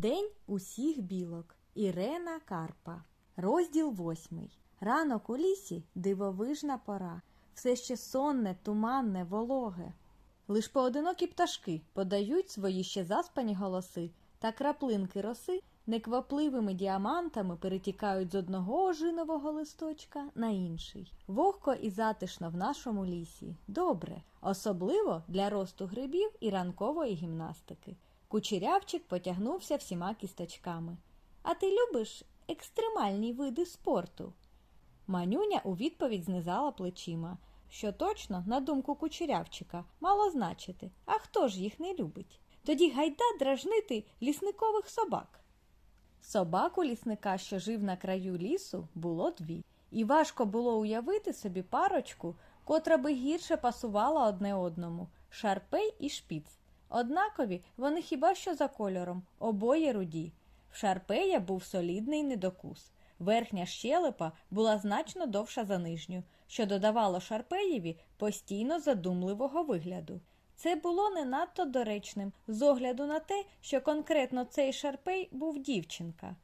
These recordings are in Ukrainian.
День усіх білок. Ірена Карпа. Розділ восьмий. Ранок у лісі дивовижна пора. Все ще сонне, туманне, вологе. Лиш поодинокі пташки подають свої ще заспані голоси, та краплинки роси неквапливими діамантами перетікають з одного ожинового листочка на інший. Вогко і затишно в нашому лісі. Добре, особливо для росту грибів і ранкової гімнастики. Кучерявчик потягнувся всіма кісточками. А ти любиш екстремальні види спорту? Манюня у відповідь знизала плечима, що точно, на думку кучерявчика, мало значити, а хто ж їх не любить? Тоді гайда дражнити лісникових собак. Собак у лісника, що жив на краю лісу, було дві, і важко було уявити собі парочку, котра би гірше пасувала одне одному шарпей і шпіц. Однакові вони хіба що за кольором, обоє руді. В шарпея був солідний недокус. Верхня щелепа була значно довша за нижню, що додавало шарпеєві постійно задумливого вигляду. Це було не надто доречним з огляду на те, що конкретно цей шарпей був дівчинка.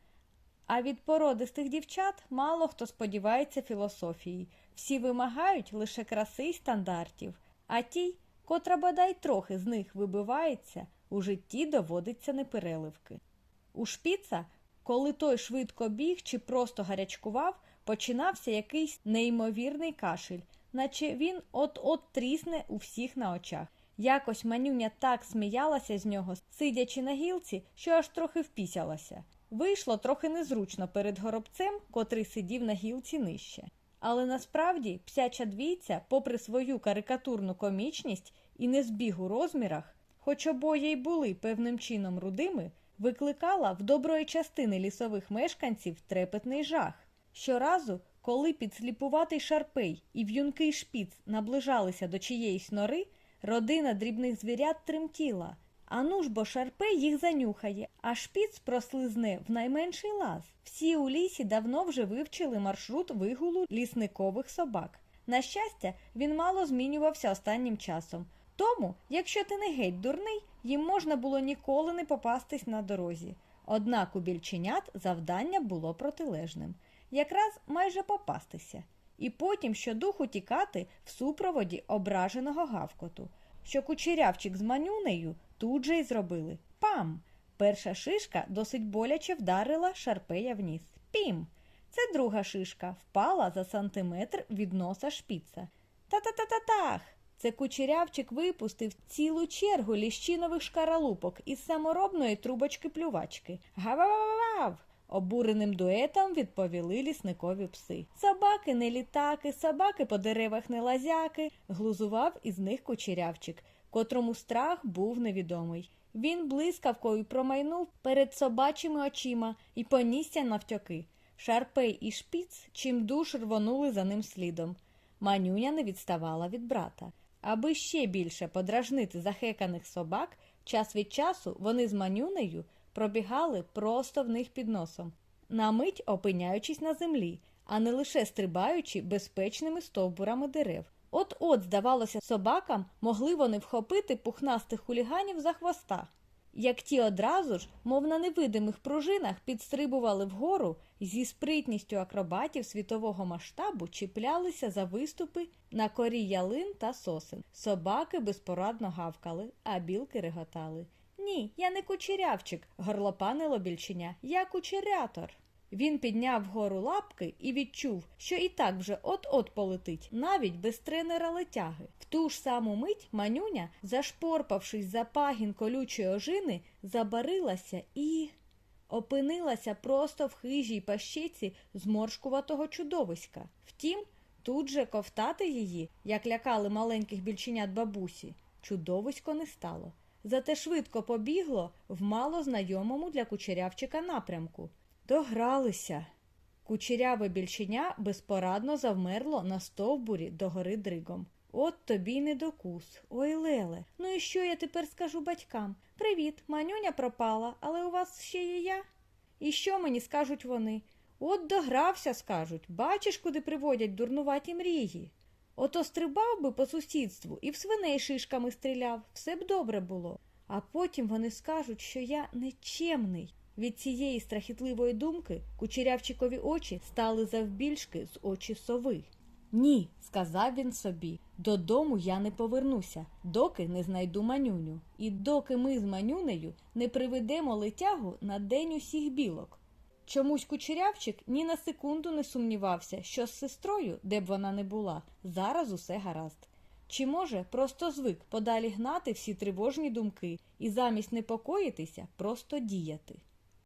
А від породистих дівчат мало хто сподівається філософії. Всі вимагають лише краси й стандартів, а тій, котра бодай трохи з них вибивається, у житті доводиться непереливки. У шпіца, коли той швидко біг чи просто гарячкував, починався якийсь неймовірний кашель, наче він от-от трісне у всіх на очах. Якось манюня так сміялася з нього, сидячи на гілці, що аж трохи впісялася. Вийшло трохи незручно перед горобцем, котрий сидів на гілці нижче. Але насправді псяча двійця, попри свою карикатурну комічність і незбіг у розмірах, хоч обоє й були певним чином рудими, викликала в доброї частини лісових мешканців трепетний жах. Щоразу, коли підсліпуватий шарпей і в'юнкий шпіц наближалися до чиєїсь нори, родина дрібних звірят тремтіла. Ану ж бо шарпей їх занюхає, а шпіц прослизне в найменший лаз. Всі у лісі давно вже вивчили маршрут вигулу лісникових собак. На щастя, він мало змінювався останнім часом. Тому, якщо ти не геть дурний, їм можна було ніколи не попастись на дорозі. Однак у більченят завдання було протилежним якраз майже попастися, і потім щодуху тікати в супроводі ображеного гавкоту, що кучерявчик з манюнею тут же й зробили. Пам! Перша шишка досить боляче вдарила шарпея в ніс. Пім! Це друга шишка впала за сантиметр від носа шпіца. Та-та-та-та-тах! Це кучерявчик випустив цілу чергу ліщинових шкаралупок із саморобної трубочки плювачки. Гав-гав-гав! Обуреним дуетом відповіли лісникові пси. Собаки не літаки, собаки по деревах не лазяки, глузував із них кучерявчик, котрому страх був невідомий. Він блискавкою промайнув перед собачими очима і понісся навтьоки. Шарпей і шпіц чимдуж рвонули за ним слідом. Манюня не відставала від брата. Аби ще більше подражнити захеканих собак, час від часу вони з манюнею пробігали просто в них під носом, на мить опиняючись на землі, а не лише стрибаючи безпечними стовбурами дерев. От-от, здавалося, собакам могли вони вхопити пухнастих хуліганів за хвоста. Як ті одразу ж, мов на невидимих пружинах, підстрибували вгору зі спритністю акробатів світового масштабу чіплялися за виступи на корі ялин та сосен. Собаки безпорадно гавкали, а білки реготали. Ні, я не кучерявчик, горлопанило більченя, я кучерятор. Він підняв вгору лапки і відчув, що і так вже от-от полетить, навіть без тренера летяги. В ту ж саму мить манюня, зашпорпавшись за пагін колючої ожини, забарилася і опинилася просто в хижій пащиці зморшкуватого чудовиська. Втім, тут же ковтати її, як лякали маленьких більченят бабусі, чудовисько не стало. Зате швидко побігло в мало знайомому для кучерявчика напрямку. Догралися. Кучеряве більченя безпорадно завмерло на стовбурі до гори дригом. От тобі й недокус. Ой, Леле. Ну і що я тепер скажу батькам? Привіт, манюня пропала, але у вас ще є я. І що мені скажуть вони? От догрався, скажуть. Бачиш, куди приводять дурнуваті мрії. Ото стрибав би по сусідству і в свиней шишками стріляв, все б добре було. А потім вони скажуть, що я нечемний. Від цієї страхітливої думки кучерявчикові очі стали завбільшки з очі сови. Ні, сказав він собі, додому я не повернуся, доки не знайду манюню, і доки ми з манюнею не приведемо летягу на день усіх білок. Чомусь кучерявчик ні на секунду не сумнівався, що з сестрою, де б вона не була, зараз усе гаразд. Чи може просто звик подалі гнати всі тривожні думки і замість непокоїтися просто діяти.